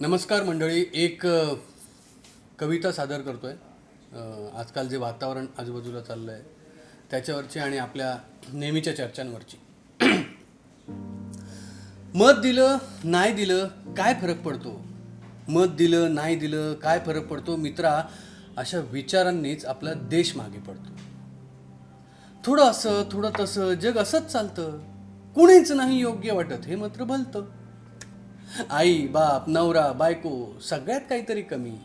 नमस्कार मंडळी एक कविता सादर करतोय. आहे आजकाल जे वातावरण आजूबाजूला चाललं आहे त्याच्यावरची आणि आपल्या नेहमीच्या चर्चांवरची. मत दिलं नाही दिलं काय फरक पडतो? मत दिलं नाही दिलं काय फरक पडतो? मित्रा अशा विचारांनीच आपला देश मागे पडतो. थोडं असं थोडं तसं जग असंच चालतं. कुणीच नाही योग्य वाटत हे मात्र भलतं. आई बाप नवरा बायको सगळ्यात काहीतरी कमी.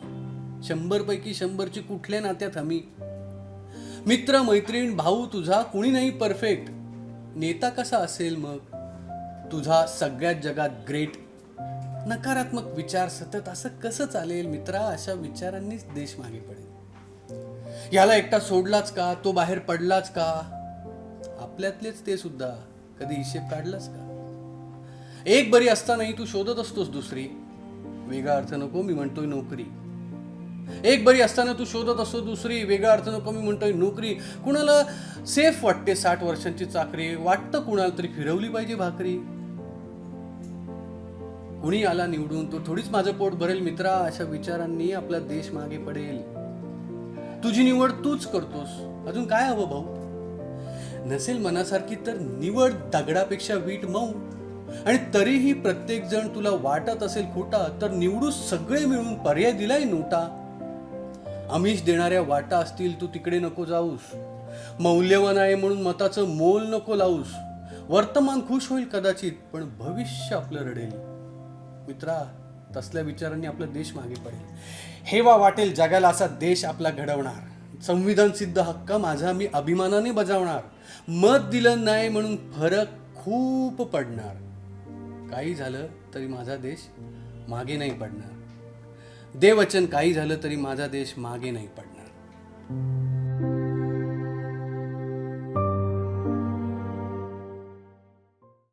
शंभरपैकी शंभरची कुठल्या नात्यात हमी? मित्र मैत्रीण भाऊ तुझा कुणी नाही परफेक्ट नेता कसा असेल मग? तुझा सगळ्यात जगात ग्रेट नकारात्मक विचार सतत असं कसं चालेल मित्रा? अशा विचारांनीच देश मागे पडेल. याला एकटा सोडलाच का? तो बाहेर पडलाच का? आपल्यातलेच ते सुद्धा कधी हिशेब काढलाच का? एक बरी असतानाही तू शोधत असतोस दुसरी. वेगळा अर्थ नको मी म्हणतोय नोकरी. एक बरी असताना तू शोधत असतो दुसरी वेगळा अर्थ नको मी म्हणतोय नोकरी. कुणाला सेफ वाटते साठ वर्षांची चाकरी? वाटतं कुणाला तरी फिरवली पाहिजे भाकरी? कुणी आला निवडून? तो थोडीच माझं पोट भरेल मित्रा अशा विचारांनी आपला देश मागे पडेल. तुझी निवड तूच करतोस. अजून काय हवं भाऊ? नसेल मनासारखी तर निवड दगडापेक्षा वीट मऊ. आणि तरीही प्रत्येक जण तुला वाटत असेल खोटा तर निवडू सगळे मिळून पर्याय दिलाय नोटा. आमिष देणाऱ्या वाटा असतील तू तिकडे नको जाऊस. मौल्यवान आहे म्हणून मताचं मोल नको लावूस वर्तमान खुश होईल कदाचित पण भविष्य आपलं रडेल. मित्रा तसल्या विचारांनी आपला देश मागे पडेल. हेवा वाटेल जगाला असा देश आपला घडवणार. संविधान सिद्ध हक्क माझा मी अभिमानाने बजावणार. मत दिलं नाही म्हणून फरक खूप पडणार. काही झालं तरी माझा देश मागे नाही पडणार. देवचन काही झालं तरी माझा देश मागे नाही पडणार.